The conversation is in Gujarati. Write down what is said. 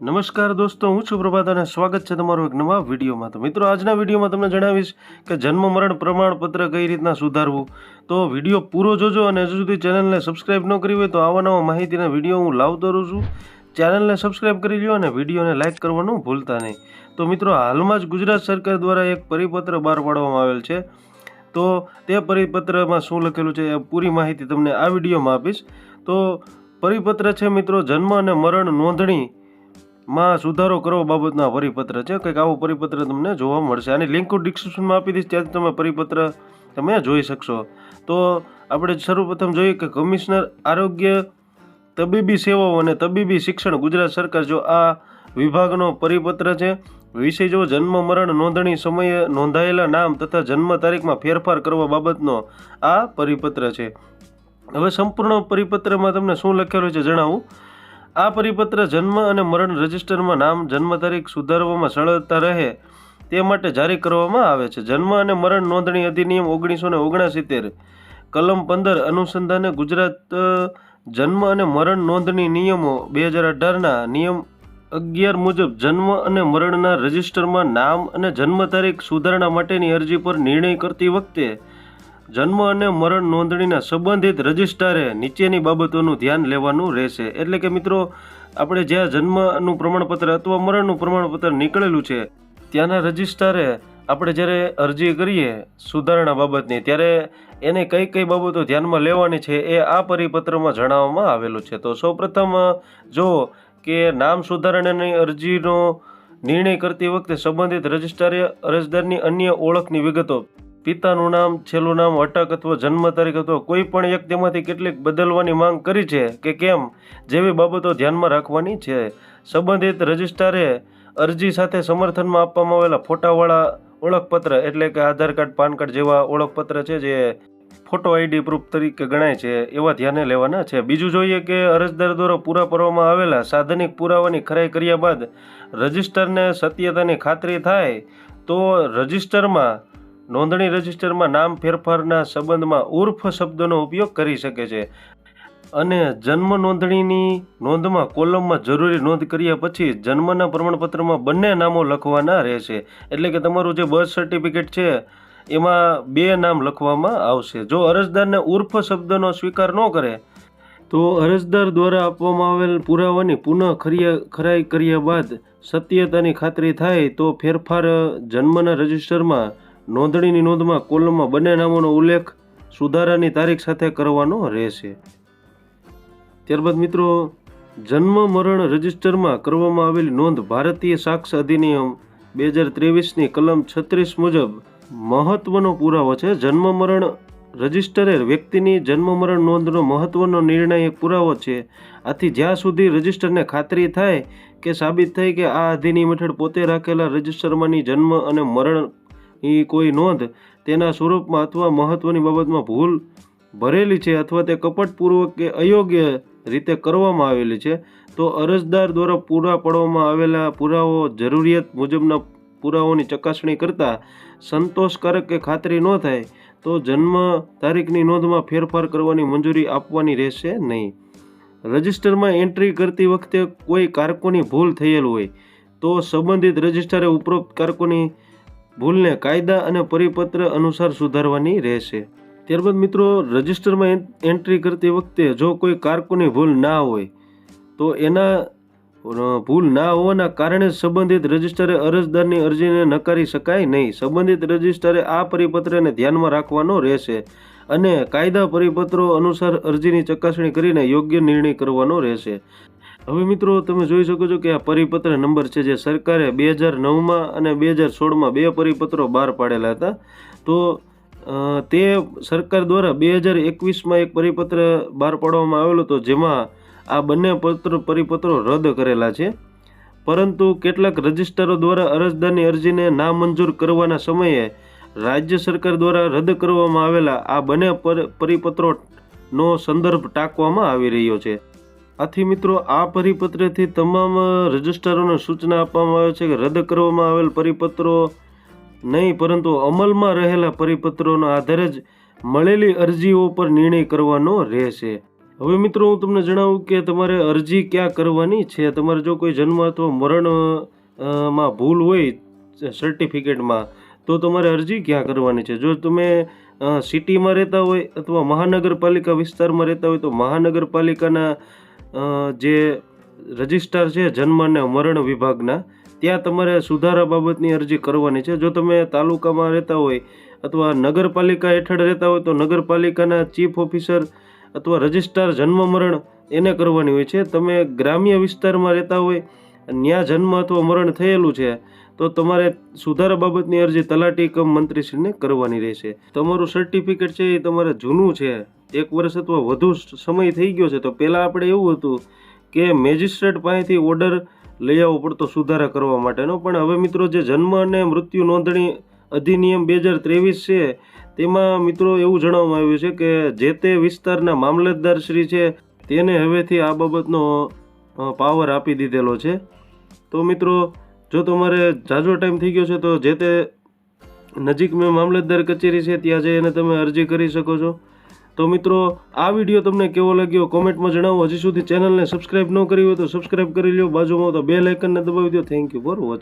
નમસ્કાર દોસ્તો, હું છું પ્રભાત અને સ્વાગત છે તમારું એક નવા વિડીયોમાં. તો મિત્રો, આજના વિડીયોમાં તમને જણાવીશ કે જન્મ, મરણ, પ્રમાણપત્ર કઈ રીતના સુધારવું. તો વીડિયો પૂરો જોજો અને હજુ સુધી ચેનલને સબસ્ક્રાઈબ ન કરી હોય તો આવા નવા માહિતીના વીડિયો હું લાવતો રહું છું. ચેનલને સબસ્ક્રાઈબ કરી લ્યો અને વિડીયોને લાઇક કરવાનું ભૂલતા નહીં. તો મિત્રો, હાલમાં જ ગુજરાત સરકાર દ્વારા એક પરિપત્ર બહાર પાડવામાં આવેલ છે. તો તે પરિપત્રમાં શું લખેલું છે એ પૂરી માહિતી તમને આ વિડીયોમાં આપીશ. તો પરિપત્ર છે મિત્રો, જન્મ અને મરણ નોંધણી માં સુધારો કરવા બાબતના પરિપત્ર છે. કંઈક આવો પરિપત્ર તમને જોવા મળશે. આની લિંક હું ડિસ્ક્રિપ્શનમાં આપી દઈશ, ત્યાંથી તમે પરિપત્ર તમે જોઈ શકશો. તો આપણે સર્વપ્રથમ જોઈએ કે કમિશનર આરોગ્ય તબીબી સેવાઓ અને તબીબી શિક્ષણ ગુજરાત સરકાર જો આ વિભાગનો પરિપત્ર છે. વિષય જો જન્મ, મરણ, નોંધણી સમયે નોંધાયેલા નામ તથા જન્મ તારીખમાં ફેરફાર કરવા બાબતનો આ પરિપત્ર છે. હવે સંપૂર્ણ પરિપત્રમાં તમને શું લખેલું છે જણાવું. આ પરિપત્ર જન્મ અને મરણ રજિસ્ટરમાં નામ, જન્મ તારીખ સુધારવામાં સરળતા રહે તે માટે જારી કરવામાં આવે છે. જન્મ અને મરણ નોંધણી અધિનિયમ ઓગણીસો ને ઓગણસિત્તેર, કલમ પંદર અનુસંધાને ગુજરાત જન્મ અને મરણ નોંધણી નિયમો બે હજાર અઢારના નિયમ અગિયાર મુજબ જન્મ અને મરણના રજિસ્ટરમાં નામ અને જન્મ તારીખ સુધારણા માટેની અરજી પર નિર્ણય કરતી વખતે જન્મ અને મરણ નોંધણીના સંબંધિત રજિસ્ટ્રારે નીચેની બાબતોનું ધ્યાન લેવાનું રહેશે. એટલે કે મિત્રો, આપણે જ્યાં જન્મનું પ્રમાણપત્ર અથવા મરણનું પ્રમાણપત્ર નીકળેલું છે, ત્યાંના રજિસ્ટ્રારે આપણે જ્યારે અરજી કરીએ સુધારણા બાબતની, ત્યારે એને કઈ કઈ બાબતો ધ્યાનમાં લેવાની છે એ આ પરિપત્રમાં જણાવવામાં આવેલું છે. તો સૌપ્રથમ, જો કે નામ સુધારણાની અરજીનો નિર્ણય કરતી વખતે સંબંધિત રજિસ્ટ્રારે અરજદારની અન્ય ઓળખની વિગતો પિતાનું નામ, છેલ્લું નામ, અટક અથવા જન્મ તારીખ અથવા કોઈ પણ એક તેમાંથી કેટલીક બદલવાની માંગ કરી છે કે કેમ, જેવી બાબતો ધ્યાનમાં રાખવાની છે. સંબંધિત રજિસ્ટ્રારે અરજી સાથે સમર્થનમાં આપવામાં આવેલા ફોટાવાળા ઓળખપત્ર એટલે કે આધાર કાર્ડ, પાન કાર્ડ જેવા ઓળખપત્ર છે જે ફોટો આઈડી પ્રૂફ તરીકે ગણાય છે એવા ધ્યાને લેવાના છે. બીજું જોઈએ કે અરજદાર દ્વારા પૂરા પાડવામાં આવેલા સાધનિક પુરાવાની ખરાઈ કર્યા બાદ રજિસ્ટરને સત્યતાની ખાતરી થાય તો રજિસ્ટરમાં નોંધણી રજિસ્ટરમાં નામ ફેરફારના સંબંધમાં ઉર્ફ શબ્દનો ઉપયોગ કરી શકે છે. અને જન્મ નોંધણીની નોંધમાં કોલમમાં જરૂરી નોંધ કર્યા પછી જન્મના પ્રમાણપત્રમાં બંને નામો લખવાના રહેશે. એટલે કે તમારું જે બર્થ સર્ટિફિકેટ છે, એમાં બે નામ લખવામાં આવશે. જો અરજદારને ઉર્ફ શબ્દનો સ્વીકાર ન કરે, તો અરજદાર દ્વારા આપવામાં આવેલ પુરાવાની પુનઃ ખરાઈ કર્યા બાદ સત્યતાની ખાતરી થાય તો ફેરફાર જન્મના રજિસ્ટરમાં નોંધણીની નોંધમાં કોલમમાં બંને નામોનો ઉલ્લેખ સુધારાની તારીખ સાથે કરવાનો રહેશે. ત્યારબાદ મિત્રો, જન્મ મરણ રજિસ્ટરમાં કરવામાં આવેલી નોંધ ભારતીય સાક્ષ અધિનિયમ બે હજાર ત્રેવીસની કલમ છત્રીસ મુજબ મહત્વનો પુરાવો છે. જન્મ મરણ રજિસ્ટરે વ્યક્તિની જન્મ મરણ નોંધનો મહત્વનો નિર્ણય એક પુરાવો છે. આથી જ્યાં સુધી રજિસ્ટરને ખાતરી થાય કે સાબિત થાય કે આ અધિનિયમ હેઠળ પોતે રાખેલા રજિસ્ટરમાંની જન્મ અને મરણ ની કોઈ નોંધ તેના સ્વરૂપમાં અથવા મહત્વની બાબતમાં ભૂલ ભરેલી છે અથવા તે કપટપૂર્વક કે અયોગ્ય રીતે કરવામાં આવેલી છે, તો અરજદાર દ્વારા પૂરા પાડવામાં આવેલા પુરાવો જરૂરિયાત મુજબના પુરાવોની ચકાસણી કરતાં સંતોષકારક કે ખાતરી ન થાય, તો જન્મ તારીખની નોંધમાં ફેરફાર કરવાની મંજૂરી આપવાની રહેશે નહીં. રજિસ્ટરમાં એન્ટ્રી કરતી વખતે કોઈ કારકોની ભૂલ થયેલ હોય, તો સંબંધિત રજિસ્ટરે ઉપરોક્ત કારકોની ભૂલને કાયદા અને પરિપત્ર અનુસાર સુધારવાની રહેશે. ત્યારબાદ મિત્રો, રજિસ્ટરમાં એન- એન્ટ્રી કરતી વખતે જો કોઈ કારકુની ભૂલ ના હોય, તો એના ભૂલ ના હોવાના કારણે સંબંધિત રજિસ્ટરે અરજદારની અરજીને નકારી શકાય નહીં. સંબંધિત રજિસ્ટરે આ પરિપત્રને ધ્યાનમાં રાખવાનો રહેશે અને કાયદા પરિપત્રો અનુસાર અરજીની ચકાસણી કરીને યોગ્ય નિર્ણય કરવાનો રહેશે. હવે મિત્રો, તમે જોઈ શકો છો કે આ પરિપત્ર નંબર છે જે સરકારે બે હજાર નવમાં અને બે હજાર સોળમાં બે પરિપત્રો બહાર પાડેલા હતા. તો તે સરકાર દ્વારા બે હજાર એકવીસમાં એક પરિપત્ર બહાર પાડવામાં આવેલો હતો, જેમાં આ બંને પત્ર, પરિપત્રો રદ કરેલા છે. પરંતુ કેટલાક રજિસ્ટરો દ્વારા અરજદારની અરજીને નામંજૂર કરવાના સમયે રાજ્ય સરકાર દ્વારા રદ કરવામાં આવેલા આ બંને પર- પરિપત્રોનો સંદર્ભ ટાંકવામાં આવી રહ્યો છે. આથી મિત્રો, આ પરિપત્રથી તમામ રજિસ્ટ્રારોને સૂચના આપવામાં આવે છે કે રદ કરવામાં આવેલ પરિપત્રો નહીં, પરંતુ અમલમાં રહેલા પરિપત્રોના આધારે જ મળેલી અરજીઓ પર નિર્ણય કરવાનો રહેશે. હવે મિત્રો, હું તમને જણાવું કે તમારે અરજી ક્યાં કરવાની છે? તમારે જો કોઈ જન્મ અથવા મરણમાં ભૂલ હોય સર્ટિફિકેટમાં તો તમારે અરજી ક્યાં કરવાની છે? જો તમે સિટીમાં રહેતા હોય અથવા મહાનગરપાલિકા વિસ્તારમાં રહેતા હોય, તો મહાનગરપાલિકાના જે રજિસ્ટ્રાર છે જન્મ અને મરણ વિભાગના, ત્યાં તમારે સુધારા બાબતની અરજી કરવાની છે. જો તમે તાલુકામાં રહેતા હોય અથવા નગરપાલિકા હેઠળ રહેતા હોય તો નગરપાલિકાના ચીફ ઓફિસર અથવા રજિસ્ટ્રાર જન્મ, મરણ એને કરવાની હોય છે. તમે ગ્રામ્ય વિસ્તારમાં રહેતા હોય ત્યાં જન્મ અથવા મરણ થયેલું છે તો તમારે સુધારા બાબતની અરજી તલાટી કમ મંત્રીશ્રીને કરવાની રહેશે. તમારું સર્ટિફિકેટ છે એ તમારે જૂનું છે. એક વર્ષ અથવા વધુ સમય થઈ ગયો છે તો પહેલાં આપણે એવું હતું કે મેજિસ્ટ્રેટ પાસેથી ઓર્ડર લઈ આવવો પડતો સુધારા કરવા માટેનો. પણ હવે મિત્રો જે જન્મ અને મૃત્યુ નોંધણી અધિનિયમ બે હજાર ત્રેવીસ છે, તેમાં મિત્રો એવું જણાવવામાં આવ્યું છે કે જે તે વિસ્તારના મામલતદાર શ્રી છે, તેને હવેથી આ બાબતનો પાવર આપી દીધેલો છે. તો મિત્રો જો તમારે ઝાઝો ટાઈમ થઈ ગયો છે, તો જે તે નજીકમાં મામલતદાર કચેરી છે, ત્યાં જઈને તમે અરજી કરી શકો છો. તો મિત્રો, આ વીડિયો તમને કેવો લાગ્યો કોમેન્ટમાં જણાવો. હજી સુધી ચેનલને સબસ્ક્રાઇબ ન કરી હોય તો સબસ્ક્રાઇબ કરી લો બાજુમાં તો બે લાઇકનને દબાવી દો થેન્ક યુ ફોર વોચિંગ